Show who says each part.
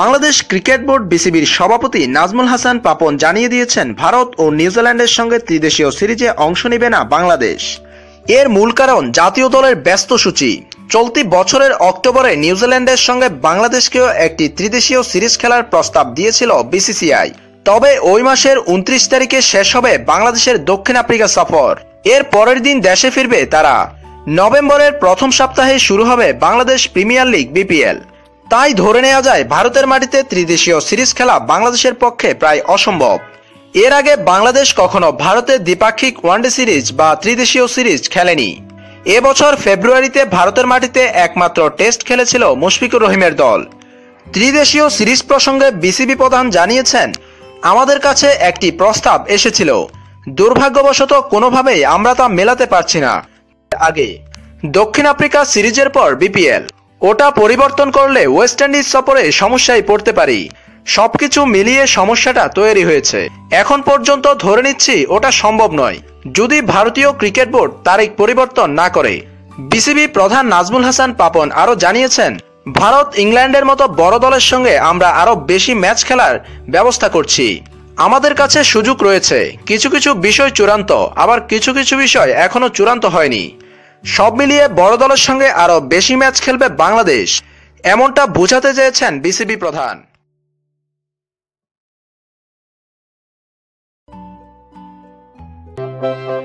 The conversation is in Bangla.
Speaker 1: বাংলাদেশ ক্রিকেট বোর্ড বিসিবির সভাপতি নাজমুল হাসান পাপন জানিয়ে দিয়েছেন, ভারত ও নিউজিল্যান্ডের সঙ্গে ত্রিদেশীয় সিরিজে অংশ নেবে না বাংলাদেশ। এর মূল কারণ জাতীয় দলের ব্যস্ত সূচি। চলতি বছরের অক্টোবরে নিউজিল্যান্ডের সঙ্গে বাংলাদেশকেও একটি ত্রিদেশীয় সিরিজ খেলার প্রস্তাব দিয়েছিল বিসিসিআই। তবে ওই মাসের উনত্রিশ তারিখে শেষ হবে বাংলাদেশের দক্ষিণ আফ্রিকা সফর। এর পরের দিন দেশে ফিরবে তারা। নভেম্বরের প্রথম সপ্তাহে শুরু হবে বাংলাদেশ প্রিমিয়ার লিগ বিপিএল। তাই ধরে নেওয়া যায় ভারতের মাটিতে ত্রিদেশীয় সিরিজ খেলা বাংলাদেশের পক্ষে প্রায় অসম্ভব। এর আগে বাংলাদেশ কখনো ভারতের দ্বিপাক্ষিক ওয়ানডে সিরিজ বা ত্রিদেশীয় সিরিজ খেলেনি। এবছর ফেব্রুয়ারিতে ভারতের মাটিতে একমাত্র টেস্ট খেলেছিল মুশফিকুর রহিমের দল। ত্রিদেশীয় সিরিজ প্রসঙ্গে বিসিবি প্রধান জানিয়েছেন, আমাদের কাছে একটি প্রস্তাব এসেছিল। দুর্ভাগ্যবশত কোনোভাবেই আমরা তা মেলাতে পারছি না। আগে, দক্ষিণ আফ্রিকা সিরিজের পর বিপিএল। ওটা পরিবর্তন করলে ওয়েস্ট ইন্ডিজ সফরে সমস্যায় পড়তে পারি। সবকিছু মিলিয়ে সমস্যাটা তৈরি হয়েছে। এখন পর্যন্ত ধরে নিচ্ছি ওটা সম্ভব নয়। যদি ভারতীয় ক্রিকেট বোর্ড তারিখ পরিবর্তন না করে, বিসিবি প্রধান নাজমুল হাসান পাপন আরও জানিয়েছেন, ভারত ইংল্যান্ডের মতো বড় দলের সঙ্গে আমরা আরও বেশি ম্যাচ খেলার ব্যবস্থা করছি। আমাদের কাছে সুযোগ রয়েছে। কিছু কিছু বিষয় চূড়ান্ত, আবার কিছু কিছু বিষয় এখনও চূড়ান্ত হয়নি। সব মিলিয়ে বড় দলের সঙ্গে আরও বেশি ম্যাচ খেলবে বাংলাদেশ। এমনটা বোঝাতে চেয়েছেন বিসিবি প্রধান। thank you